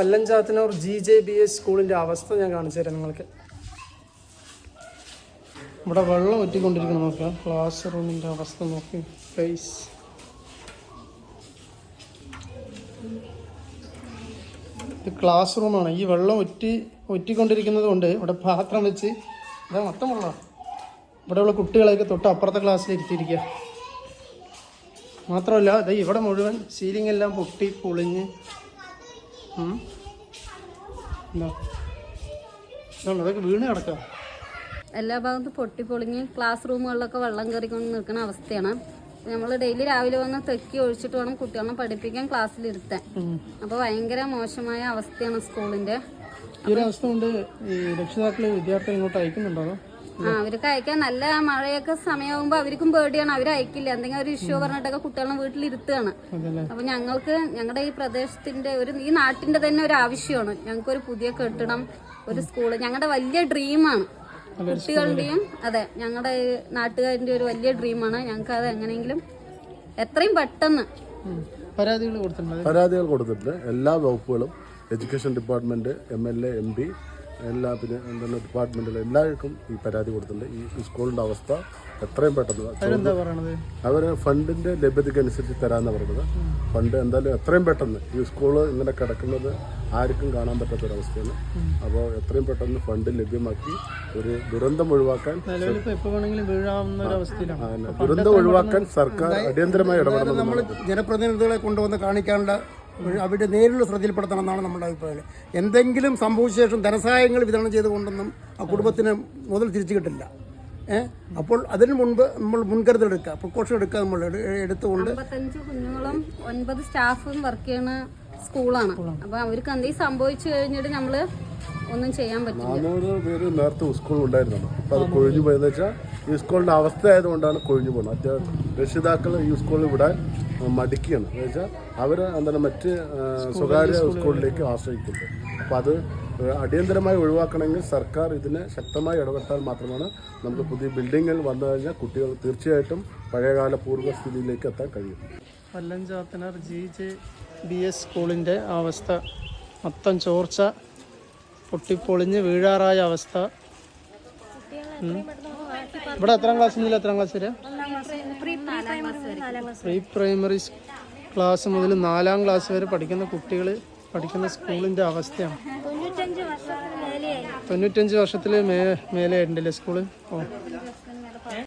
Pallanchathanoor G J B S സ്കൂളിന്റെ അവസ്ഥ ഞാൻ കാണിച്ചു തരാം നിങ്ങൾക്ക്. ഇവിടെ വെള്ളം ഒറ്റിക്കൊണ്ടിരിക്കണം നോക്കുക ക്ലാസ് റൂമിന്റെ അവസ്ഥ നോക്കി. പ്ലേസ് ഇത് ക്ലാസ് റൂമാണ്. ഈ വെള്ളം ഒറ്റി ഒറ്റിക്കൊണ്ടിരിക്കുന്നത് കൊണ്ട് ഇവിടെ പാത്രം വെച്ച് ഇതാ മൊത്തം വെള്ളം. ഇവിടെയുള്ള കുട്ടികളെയൊക്കെ തൊട്ട് അപ്പുറത്തെ ക്ലാസ്സിൽ ഇരുത്തിയിരിക്കുക. മാത്രമല്ല ഇത് ഇവിടെ മുഴുവൻ സീലിംഗ് എല്ലാം പൊട്ടി പൊളിഞ്ഞ്. അതൊക്കെ വീണ് കിടക്കുക എല്ലാ ഭാഗത്തും പൊട്ടി പൊട്ടിപ്പൊളിഞ്ഞ് ക്ലാസ് റൂമുകളിലൊക്കെ വെള്ളം കയറിക്കൊണ്ട് നിൽക്കുന്ന അവസ്ഥയാണ്. നമ്മൾ ഡെയിലി രാവിലെ വന്ന് തെക്കി ഒഴിച്ചിട്ട് വേണം കുട്ടികളെ പഠിപ്പിക്കാൻ ക്ലാസ്സിലിരുത്താൻ ഉം. അപ്പോൾ ഭയങ്കര മോശമായ അവസ്ഥയാണ് സ്കൂളിന്റെ ഈ ഒരു അവസ്ഥ കൊണ്ട് ഈ രക്ഷിതാക്കൾ വിദ്യാർത്ഥികൾ ഇങ്ങോട്ട് അയക്കുന്നുണ്ടോ? ആ അവർക്ക് അയക്കാൻ നല്ല മഴയൊക്കെ സമയമാകുമ്പോ അവർക്കും പേടിയാണ്. അവർ അയക്കില്ല. എന്തെങ്കിലും ഒരു ഇഷ്യൂ പറഞ്ഞിട്ടൊക്കെ കുട്ടികളെ വീട്ടിലിരുത്തുകയാണ്. അപ്പൊ അപ്പോൾ ഞങ്ങൾക്ക് ഞങ്ങളുടെ ഈ പ്രദേശത്തിന്റെ ഒരു ഈ നാട്ടിന്റെ തന്നെ ഒരു ആവശ്യമാണ്. ഞങ്ങൾക്ക് ഒരു പുതിയ കെട്ടിടം ഒരു സ്കൂൾ ഞങ്ങളുടെ വലിയ ഡ്രീമാണ് കുട്ടികളുടെയും അതെ ഞങ്ങളുടെ നാട്ടുകാരിന്റെ ഒരു വലിയ ഡ്രീമാണ് ഞങ്ങൾക്ക് അത് എങ്ങനെയെങ്കിലും എത്രയും പെട്ടെന്ന് പരാതികൾ കൊടുത്തിട്ടുണ്ട്? പരാതികൾ കൊടുത്തിട്ടുണ്ട്. എല്ലാ വകുപ്പുകളും education department M L A M P എല്ലാ പിന്നെ എന്താണ് ഡിപ്പാർട്ട്മെന്റിൽ എല്ലാവർക്കും ഈ പരാതി കൊടുത്തിട്ടുണ്ട്. ഈ സ്കൂളിന്റെ അവസ്ഥ എത്രയും പെട്ടെന്ന് അവർ ഫണ്ടിന്റെ ലഭ്യതയ്ക്ക് അനുസരിച്ച് തരാമെന്ന് പറയുന്നത് ഫണ്ട് എന്തായാലും എത്രയും പെട്ടെന്ന് ഈ സ്കൂൾ ഇങ്ങനെ കിടക്കുന്നത് ആർക്കും കാണാൻ പറ്റാത്തൊരവസ്ഥയാണ്. അപ്പോൾ എത്രയും പെട്ടെന്ന് ഫണ്ട് ലഭ്യമാക്കി ഒരു ദുരന്തം ഒഴിവാക്കാൻ ദുരന്തം ഒഴിവാക്കാൻ സർക്കാർ അടിയന്തരമായി ഇടപെടണം നമ്മൾ ജനപ്രതിനിധികളെ കൊണ്ടുവന്ന് കാണിക്കാനുള്ള അവരുടെ നേരിലുള്ള ശ്രദ്ധയിൽപ്പെടുത്തണം എന്നാണ് നമ്മുടെ അഭിപ്രായം. എന്തെങ്കിലും സംഭവിച്ച ശേഷം ധനസഹായങ്ങൾ വിതരണം ചെയ്തുകൊണ്ടൊന്നും ആ കുടുംബത്തിന് മുതൽ തിരിച്ചു കിട്ടില്ല. ഏഹ് അപ്പോൾ അതിന് മുൻപ് നമ്മൾ മുൻകരുതൽ എടുക്കുക. പ്രിക്കോഷൻ എടുക്കുക നമ്മൾ എടു- എടുത്തുകൊണ്ട് കുഞ്ഞുങ്ങളും ഒൻപത് സ്റ്റാഫും വർക്ക് ചെയ്യുന്ന സ്കൂളാണ്. അപ്പൊ അവർക്ക് എന്തെങ്കിലും സംഭവിച്ചു കഴിഞ്ഞിട്ട് നമ്മൾ ഒന്നും ചെയ്യാൻ പറ്റില്ല. നാനൂറ് പേര് നേരത്തെ സ്കൂൾ ഉണ്ടായിരുന്നു അപ്പൊ അത് കൊഴിഞ്ഞു പോയെന്ന് വെച്ചാൽ ഈ സ്കൂളിന്റെ അവസ്ഥ ആയതുകൊണ്ടാണ് കൊഴിഞ്ഞു പോകുന്നത്. മറ്റേ രക്ഷിതാക്കൾ ഈ സ്കൂളിൽ വിടാൻ മടിക്കുകയാണ്. എന്ന് വെച്ചാൽ അവർ എന്താണ് മറ്റ് സ്വകാര്യ സ്കൂളിലേക്ക് ആശ്രയിക്കുന്നത് അപ്പോൾ അത് അടിയന്തരമായി ഒഴിവാക്കണമെങ്കിൽ സർക്കാർ ഇതിനെ ശക്തമായി ഇടപെട്ടാൽ മാത്രമാണ് നമുക്ക് പുതിയ ബിൽഡിങ്ങിൽ വന്നു കഴിഞ്ഞാൽ കുട്ടികൾ തീർച്ചയായിട്ടും പഴയകാല പൂർവസ്ഥിതിയിലേക്ക് എത്താൻ കഴിയും. Pallanchathanur G J B S സ്കൂളിന്റെ അവസ്ഥ. മൊത്തം ചോർച്ച പൊട്ടിപ്പൊളിഞ്ഞ് വീഴാറായ അവസ്ഥ. ഇവിടെ എത്രാം ക്ലാസ് മുതൽ എത്രാം ക്ലാസ് വരെ? പ്രീ പ്രൈമറി ക്ലാസ് മുതൽ നാലാം ക്ലാസ് വരെ പഠിക്കുന്ന കുട്ടികൾ പഠിക്കുന്ന സ്കൂളിന്റെ അവസ്ഥയാണ്. തൊണ്ണൂറ്റഞ്ച് വർഷത്തിൽ മേലെ ഉണ്ടല്ലേ സ്കൂൾ? ഓ.